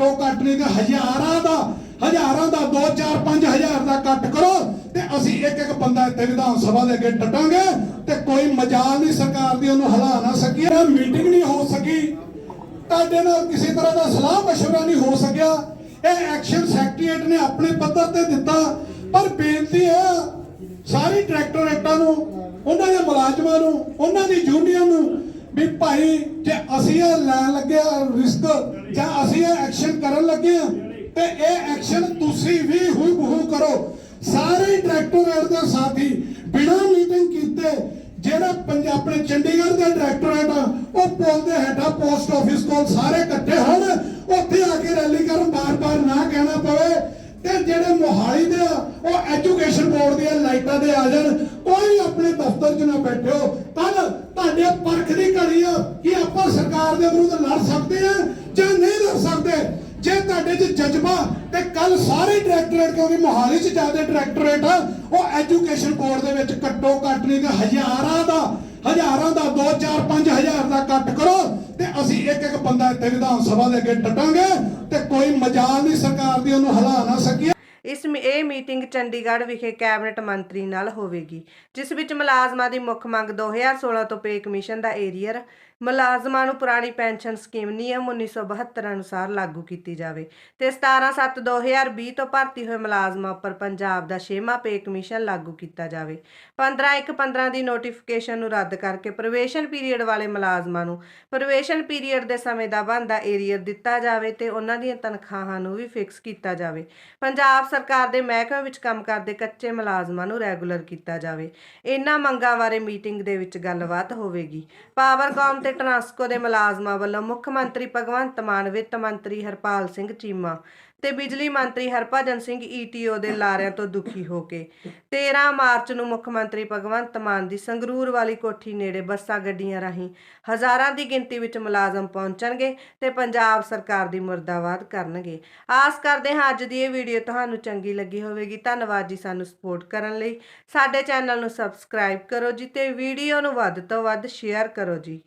ਘੱਟੋ ਘੱਟ ਨਹੀਂ ਤੇ ਹਜ਼ਾਰਾਂ ਦਾ ਹਜ਼ਾਰਾਂ ਦਾ 2 4 5000 ਦਾ ਕੱਟ ਕਰੋ ਤੇ ਅਸੀਂ ਇੱਕ ਇੱਕ ਬੰਦਾ ਇੱਥੇ ਵਿਧਾਨ ਸਭਾ ਦੇ ਅੱਗੇ ਡਟਾਂਗੇ ਤੇ ਕੋਈ ਮਜਾਲ ਨਹੀਂ ਸਰਕਾਰ ਦੀ ਉਹਨੂੰ ਹਿਲਾ ਨਾ ਸਕੀ ਮੀਟਿੰਗ ਨਹੀਂ ਹੋ ਸਕੀ ਤੁਹਾਡੇ ਨਾਲ ਕਿਸੇ ਤਰ੍ਹਾਂ ਦਾ ਸਲਾਹ مشورہ ਨਹੀਂ ਹੋ ਸਕਿਆ ਇਹ ਐਕਸ਼ਨ ਸੈਕਟਰੀਏਟ ਨੇ ਆਪਣੇ ਪੱਧਰ ਤੇ ਦਿੱਤਾ ਪਰ ਬੇਨਤੀ ਹੈ ਸਾਰੀ ਡਾਇਰੈਕਟੋਰੇਟਾਂ ਨੂੰ ਉਹਨਾਂ ਦੇ ਮੁਲਾਜ਼ਮਾਂ ਨੂੰ ਉਹਨਾਂ ਦੀ ਯੂਨੀਅਨ ਨੂੰ ਵੀ ਭਾਈ, ਜੇ ਅਸੀਂ ਇਹ ਲੈਣ ਲੱਗੇ ਆ ਰਿਸਕ ਜਾਂ ਅਸੀਂ ਇਹ ਐਕਸ਼ਨ ਕਰਨ ਲੱਗੇ ਆ, ਤੇ ਇਹ ਐਕਸ਼ਨ ਤੁਸੀਂ ਵੀ ਹੂ ਕਰੋ। ਸਾਰੇ ਡਾਇਰੈਕਟੋਰੇਟ ਦੇ ਸਾਥੀ ਬਿਨਾਂ ਮੀਟਿੰਗ ਕੀਤੇ, ਜਿਹੜਾ ਪੰਜਾਬ ਆਪਣੇ ਚੰਡੀਗੜ੍ਹ ਦਾ ਡਾਇਰੈਕਟੋਰੇਟ ਆ, ਉਹ ਪੁਲ ਦੇ ਹੇਠਾਂ ਪੋਸਟ ਆਫਿਸ ਕੋਲ ਸਾਰੇ ਇਕੱਠੇ ਹੋਣ ਉੱਥੇ ਆ ਕੇ ਰੈਲੀ ਕਰਨ ਬਾਰ-ਬਾਰ ਨਾ ਕਹਿਣਾ ਪਵੇ। ਤੇ ਜਿਹੜੇ ਮੋਹਾਲੀ ਦੇ ਆ, ਉਹ ਐਜੂਕੇਸ਼ਨ ਬੋਰਡ ਦੀਆਂ ਲਾਈਟਾਂ ਦੇ ਆ ਜਾਣ। ਕੋਈ ਆਪਣੇ ਦਫ਼ਤਰ 'ਚ ਨਾ ਬੈਠਿਓ ਕੱਲ ਤੁਹਾਡੇ ਪਰਖ ਦੀ ਘੜੀ ਆ। ਕਿ ਆਪਾਂ ਸਰਕਾਰ ਦੇ ਵਿਰੁੱਧ ਲੜ ਸਕਦੇ ਆ ਜਾਂ ਨਹੀਂ ਲੜ ਸਕਦੇ। ਜੇ ਤੁਹਾਡੇ 'ਚ ਜਜ਼ਬਾ ਤੇ ਕੱਲ ਸਾਰੇ ਡਾਇਰੈਕਟੋਰੇਟ, ਕਿਉਂਕਿ ਮੋਹਾਲੀ 'ਚ ਜ਼ਿਆਦਾ ਡਾਇਰੈਕਟੋਰੇਟ ਆ, ਉਹ ਐਜੂਕੇਸ਼ਨ ਬੋਰਡ ਦੇ ਵਿੱਚ ਘੱਟੋ ਘੱਟ ਨਹੀਂ ਤੇ ਹਜ਼ਾਰਾਂ ਦਾ ਹਜ਼ਾਰਾਂ ਦਾ 2 4 5000 ਦਾ ਕੱਟ ਕਰੋ ਤੇ ਅਸੀਂ ਇੱਕ ਇੱਕ ਬੰਦਾ ਇੱਥੇ ਵਿਧਾਨ ਸਭਾ ਦੇ ਅੱਗੇ ਡਟਾਂਗੇ ਤੇ ਕੋਈ ਮਜਾਲ ਨਹੀਂ ਸਰਕਾਰ ਦੀ, ਉਹਨੂੰ ਹਲਾ ਨਾ ਸਕੀ ਇਸ ਇਹ ਮੀਟਿੰਗ ਚੰਡੀਗੜ੍ਹ ਵਿਖੇ ਕੈਬਨਿਟ ਮੰਤਰੀ ਨਾਲ ਹੋਵੇਗੀ, ਜਿਸ ਵਿੱਚ ਮੁਲਾਜ਼ਮਾਂ ਦੀ ਮੁੱਖ ਮੰਗ 2016 ਤੋਂ ਪੇ ਕਮਿਸ਼ਨ ਦਾ ਏਰੀਅਰ ਮੁਲਾਜ਼ਮਾਂ ਨੂੰ ਪੁਰਾਣੀ ਪੈਨਸ਼ਨ ਸਕੀਮ ਨਿਯਮ 1972 ਅਨੁਸਾਰ ਲਾਗੂ ਕੀਤੀ ਜਾਵੇ ਤੇ 17/7/2020 ਤੋਂ ਭਰਤੀ ਹੋਏ ਮੁਲਾਜ਼ਮਾਂ ਉੱਪਰ ਪੰਜਾਬ ਦਾ 6ਵਾਂ ਪੇ ਕਮਿਸ਼ਨ ਲਾਗੂ ਕੀਤਾ ਜਾਵੇ। 15/1/15 ਦੀ ਨੋਟੀਫਿਕੇਸ਼ਨ ਨੂੰ ਰੱਦ ਕਰਕੇ ਪ੍ਰਵੇਸ਼ਨ ਪੀਰੀਅਡ ਵਾਲੇ ਮੁਲਾਜ਼ਮਾਂ ਨੂੰ ਪ੍ਰਵੇਸ਼ਨ ਪੀਰੀਅਡ ਦੇ ਸਮੇਂ ਦਾ ਬਣਦਾ ਏਰੀਅਰ ਦਿੱਤਾ ਜਾਵੇ ਤੇ ਉਹਨਾਂ ਦੀਆਂ ਤਨਖਾਹਾਂ ਨੂੰ ਵੀ ਫਿਕਸ ਕੀਤਾ ਜਾਵੇ। ਪੰਜਾਬ ਸਰਕਾਰ ਦੇ ਮਹਿਕਮੇ ਵਿੱਚ ਕੰਮ ਕਰਦੇ ਕੱਚੇ ਮੁਲਾਜ਼ਮਾਂ ਨੂੰ ਰੈਗੂਲਰ ਕੀਤਾ ਜਾਵੇ। ਇਹਨਾਂ ਮੰਗਾਂ ਬਾਰੇ ਮੀਟਿੰਗ ਦੇ ਵਿੱਚ ਗੱਲਬਾਤ ਹੋਵੇਗੀ। ਪਾਵਰਕਾਮ ਤੇ ਟਰਾਂਸਕੋ ਦੇ ਮੁਲਾਜ਼ਮਾਂ ਵੱਲੋਂ ਮੁੱਖ ਮੰਤਰੀ ਭਗਵੰਤ ਮਾਨ, ਵਿੱਤ ਮੰਤਰੀ ਹਰਪਾਲ ਸਿੰਘ ਚੀਮਾ ਤੇ ਬਿਜਲੀ ਮੰਤਰੀ ਹਰਭਜਨ ਸਿੰਘ ਈਟੀਓ ਦੇ ਲਾਰਿਆਂ ਤੋਂ ਦੁਖੀ ਹੋ ਕੇ 13 ਮਾਰਚ ਨੂੰ ਮੁੱਖ ਮੰਤਰੀ ਭਗਵੰਤ ਮਾਨ ਦੀ ਸੰਗਰੂਰ ਵਾਲੀ ਕੋਠੀ ਨੇੜੇ ਬੱਸਾਂ ਗੱਡੀਆਂ ਰਾਹੀਂ ਹਜ਼ਾਰਾਂ ਦੀ ਗਿਣਤੀ ਵਿੱਚ ਮੁਲਾਜ਼ਮ ਪਹੁੰਚਣਗੇ ਤੇ ਪੰਜਾਬ ਸਰਕਾਰ ਦੀ ਮੁਰਦਾਬਾਦ ਕਰਨਗੇ। ਆਸ ਕਰਦੇ ਹਾਂ ਅੱਜ ਦੀ ਇਹ ਵੀਡੀਓ ਤੁਹਾਨੂੰ ਚੰਗੀ ਲੱਗੀ ਹੋਵੇਗੀ। ਧੰਨਵਾਦ ਜੀ ਸਾਨੂੰ ਸਪੋਰਟ ਕਰਨ ਲਈ। ਸਾਡੇ ਚੈਨਲ ਨੂੰ ਸਬਸਕ੍ਰਾਈਬ ਕਰੋ ਜੀ ਤੇ ਵੀਡੀਓ ਨੂੰ ਵੱਧ ਤੋਂ ਵੱਧ ਸ਼ੇਅਰ ਕਰੋ ਜੀ।